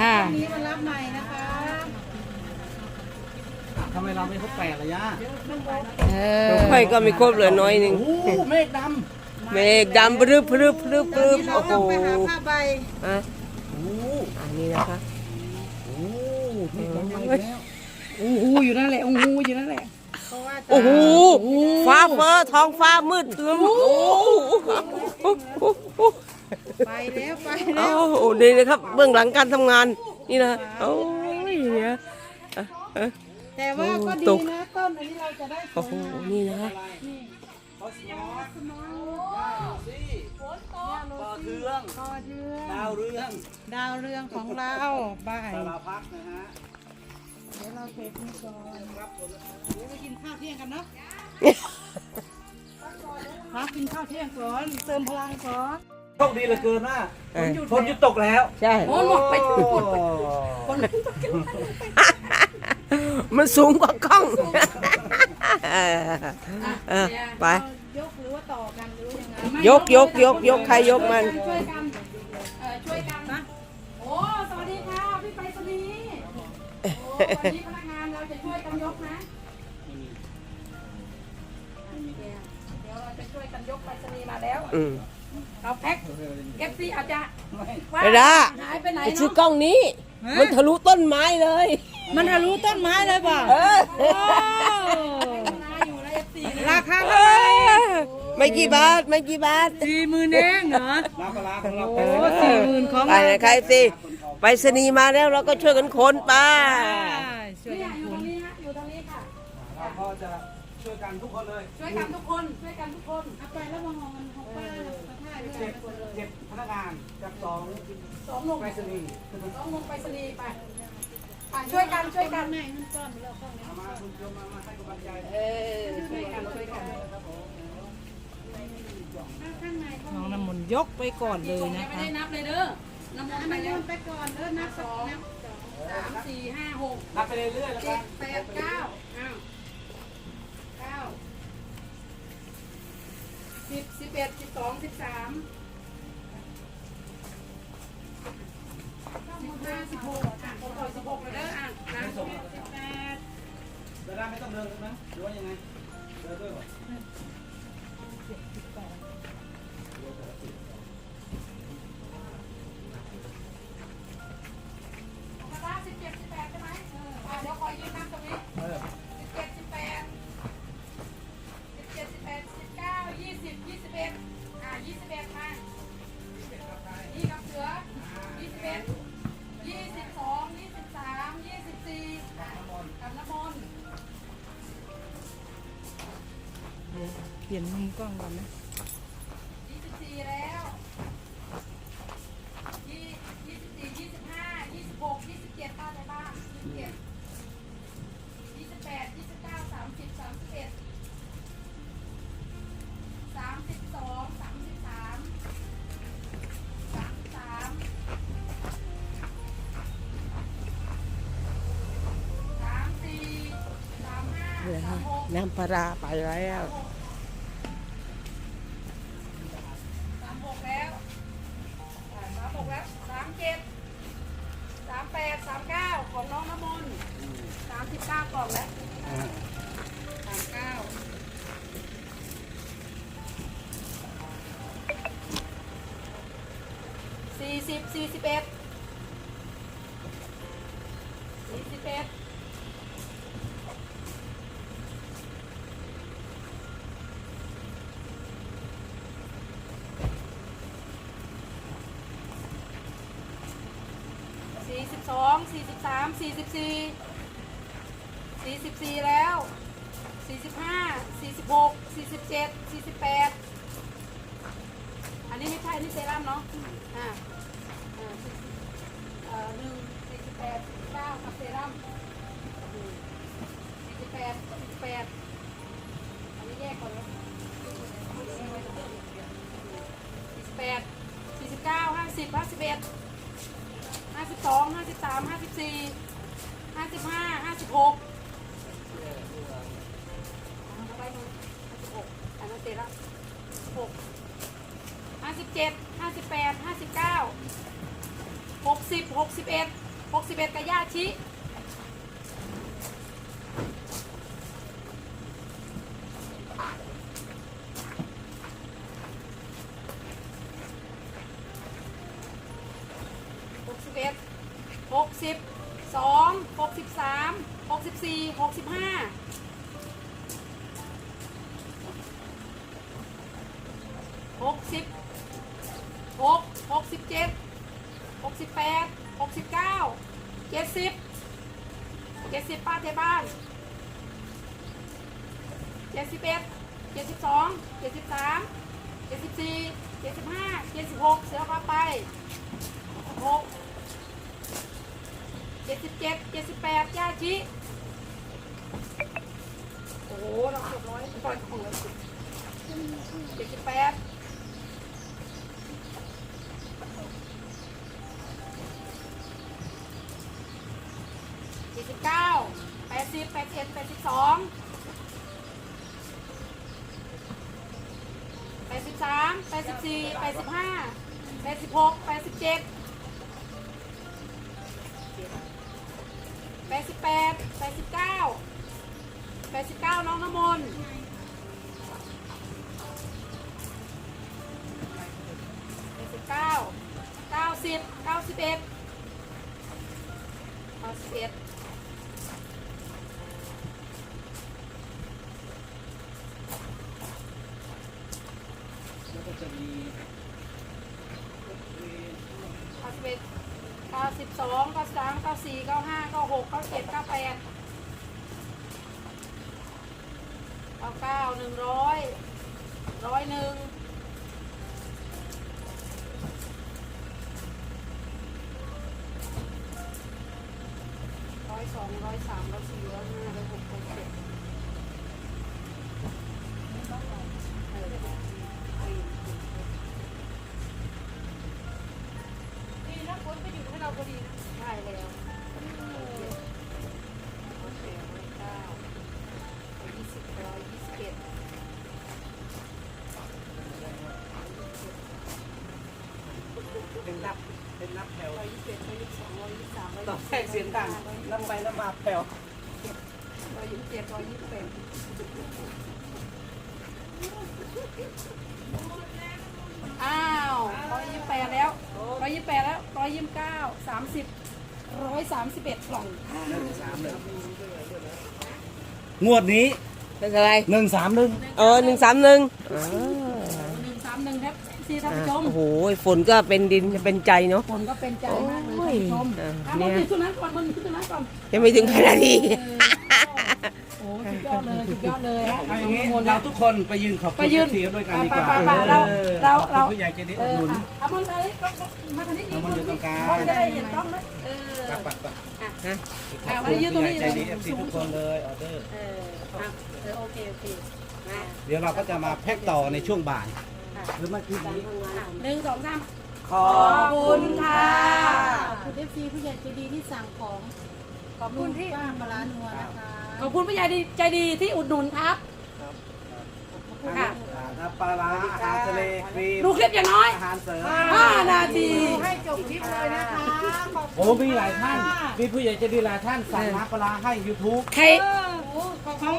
ค่ะ วันนี้มารับใหม่นะคะทำไมเราไม่ครบแปดระยะเออค่อยก็ไม่ครบเหลือน้อยหนึ่งโอ้โหเมฆดเมฆดำปรึบปรึบปรึบปรึบเราโอ้โหต้องไปหาผ้าใบอะำโอ้โหอันนี้นะคะโอ้โหเมฆดำมาอีกแล้วโอ้โหอยู่นั่นแหละโอ้โหอยู่นั่นแหละเพราะว่าจะโอ้โหฟ้าเฟ้อท้องฟ้ามืดทึมโอ้โห ไปแล้วไปโอ้แล้วโหนี่นะครับ เบื้องหลังการทำงาน นี่นะโอ้ยเนี่ยอะอะแต่ว่าก็ตดีกนะต้นอันนี้เราจะได้ผโอ้ลโหนี่นะคะคอสมอสซี่ปอเทืองต่อเดือนดาวเรือง ดาวเรืองของเราบ่ายสารพัดนะฮะเดี๋ยวเราเก็บนี่ก่อนเดี๋ยวไปกินข้าวเที่ยงกันเนาะพักกินข้าวเที่ยงก่อนเติมพลังก่อน โชคดีเหลือเกินว่าเออฝนหยุดตกแล้วใช่ โอ้ไปมันสูงกว่ากล้องเออเออไป ยกหรือว่าต่อกันหรือว่ายังไงยกยกยกยกใครยกมัน ช่วยกันเอ่อช่วยกันนะโอ้สวัสดีค่ะพี่ไปรษณีย์โอ้วันนี้พนักงานเราจะช่วยกันยกนะเดี๋ยวเราจะช่วยกันยกไปรษณีย์มาแล้ว อืม เราแพ็คเอฟซีอาจจะไอ้ด้าหายไปไหนไปซื้อเนาะกล้องนี้ มันทะลุต้นไม้เลย มันทะลุต้นไม้เลยเปล่าเออนาอยู่ในเอฟซีราคาเอเท่าไหร่อไม่กี่บาทไม่กี่บาทสี่หมื่นเองเหรอน้ำปลาร้าของเราโอ้สี่หมื่นของไปเลยใครสิไปสนีย์มาแล้วเราก็ช่วยกันคนไปช่วยเนี่ยกันอยู่คุตรณงนี้ฮะอยู่ตรงนี้ค่ะเราก็จะช่วยกันทุกคนเลย ช่วยกันทุกคน ช่วยกันทุกคนเอาไปแล้วมาหอง เจ็ดเจ็ดพนักงานกับสองสองหนุ่มไปรษณีย์สองหนุ่มไปรษณีย์ไปอะช่วยกันช่วยกันแม่มันก้อนไปแล้วข้างมาคุณโยมมามาให้กำลังใจเออช่วยกันช่วยกันข้างในน้องน้ำมนต์ยกไปก่อนเลยยังนะไม่คะ ได้นับเลยเด้อน้ำมันไปไปแล้วไปก่อนเด้อนับสองสามสี่ห้าหกนับไปเรื่อยๆแล้วเจ็กัดนแปดเก้าอ้าวเก้า เจ็ดสิบสองสิบสามสิบห้าสิบหกอะผมขอสิบหกเลยเด้ออะนะสิบแปดเดินได้ไม่ต้องเดินนะหรือว่ายังไงเดินด้วยเหรอ ปลี่ยนมุมกล้องก่อนนะยี่สิบสี่แล้วยี่ยี่สิบสี่ยี่สิบห้ายี่สิบหกยี่สิบเจ็ดป้าในบ้านยี่สิบเจ็ดยี่สิบแปดยี่สิบเก้าสามสิบสามสิบเอ็ดสามสิบสองสามสิบสามสามสิบสามสามสี่สามห้าสามหก น้ำปลาร้าไปแล้ว ส สามเก้าของน้องน้ำมนต์สามสิบเก้ากล่องแล้วสามเก้าสี่สิบสี่สิบเอ็ดสี่สิบเอ็ดสี่สิบสองสี่สิบสามสี่สิบสี่สี่สิบสี่แล้วสี่สิบห้าสี่สิบหกสี่สิบเจ็ดสี่สิบแปดอันนี้ไม่ใช่นี่เซรั่มเนาะอ่าอ่าเอ่อหนึ่งสี่สิบแปดสี่สิบเก้ากับเซรั่มสี่สิบแปดสี่สิบแปดอันนี้แยกก่อนสี่สิบแปดสี่สิบเก้าห้าสิบห้าสิบเอ็ด ห้าสิบสองห้า สามห้าสิบสี่ห้าสิบห้าห้าสิบหกไปหนึ่งห้าสิบหกอันนั้นเต็มละหกห้าสิบเจ็ดห้าสิบแปดห้าสิบเก้าหกสิบหกสิบเอ็ดหกสิบเอ็ดกับย่าชิหกสิบเอ็ดหก สิบสองหกสิบสามหกสิบสี่หกสิบห้าหกสิบหกหกสิบเจ็ดหกสิบแปดหกสิบเก้าเจ็ดสิบเจ็ดสิบป้าเทบ้านเจ็ดสิบเอ็ดเจ็ดสิบสองเจ็ดสิบสามเจ็ดสิบสี่เจ็ดสิบห้าเจ็ดสิบหกเสือพาไปหก เจ็ดเจ็ดสิบแปดย่าชิโอ้โหเราเกือบร้อยปล่อยของเราเจ็ดสิบแปดเจ็ดสิบเก้าแปดสิบแปดเอ็ดแปดสิบสองแปดสิบสามแปดสิบสี่แปดสิบห้าแปดสิบหกแปดสิบเจ็ด แปดสิบแปดแปดสิบเก้าแปดสิบเก้าน้องน้ำมนต์แปดสิบเก้าเก้าสิบเก้าสิบเอ็ดเก้าสิบเอ็ดแล้วก็จะมีเก้าสิบเอ็ดเก้าสิบสองเก้าสามเก้าสี่เก้าห้าเก้าหกเก้าเจ็ดเก้าแปดเก้าเก้าหนึ่งร้อยร้อยหนึ่งร้อยสองร้อยสามร้อยสี่ร้อยห้าร้อยหกร้อยเจ็ด เป็นนับเป็นนับแถวร้อยยี่สิบเอ็ดร้อยยี่สิบสองร้อยยี่สิบสามร้อยต้องยี่สิบแทรกเสียงดังนับไปนับมาแถวร้อยยี่สิบเจ็ดร้อยยี่สิบแปดอ้าวร้อยยี่สิบแปดแล้วร้อยยี่สิบแปดแล้วร้อยยี่สิบเก้าสามสิบร้อยสามสิบเอ็ดกล่องหนึ่งสามหนึ่งงวดนี้เป็นอะไรหนึ่งสามหนึ่งเออหนึ่งสามหนึ่ง หนึ่งสามหนึ่งครับ ที่ท่านผู้ชมโอ้โหฝนก็เป็นดินเป็นใจเนาะผลก็เป็นใจมากเลยท่านผู้ชมโอ้ยอะเนี่มันยมีตัวนั้นก่อนมันมีตัวนั้นก่อนยังไม่ถึงขนาดนี้ โอ้โหสุดยอดเลยสุดยอดเลยฮะเอาอย่างนี้เราทุกคนไปยืนขอบคุณไปยืนเสียด้วยกันดีกว่าไปไปไปเราออเราขอบเราคุณผู้ใหญ่ใจดีเออุดอหนุนอะเอามันเลยมาทางนี้เอามันอยู่ตรงกลาง มันจะได้เห็นกล้องไหมเออปักปักปักอะฮะขอบคุณผู้ใหญ่ใจดีเอฟซีทุกคนเลยออเดอร์ เอออะเออโอเคโอเคมา เดี๋ยวเราก็จะมาแพ็คต่อในช่วงบ่าย หรือเมื่อกี้นี้อะหนึ่งสองสามขอบคุณค่ะคุณเอฟซีผู้ใหญ่ใจดีที่สั่งของขอบคุณที่ป้าปลาร้านัวนะคะขอบคุณผู้ใหญ่ดีใจดีที่อุดหนุนครับค่ะอ่าน้ำปลาร้าอาหารทะเลครีมดูคลิปอย่างน้อยอาหารเสริมห้านาทีให้จบคลิปเลยนะคะโอ้มีหลายท่านมีผู้ใหญ่ใจดีหลายท่านสั่งน้ำปลาร้าให้ YouTube ใครของ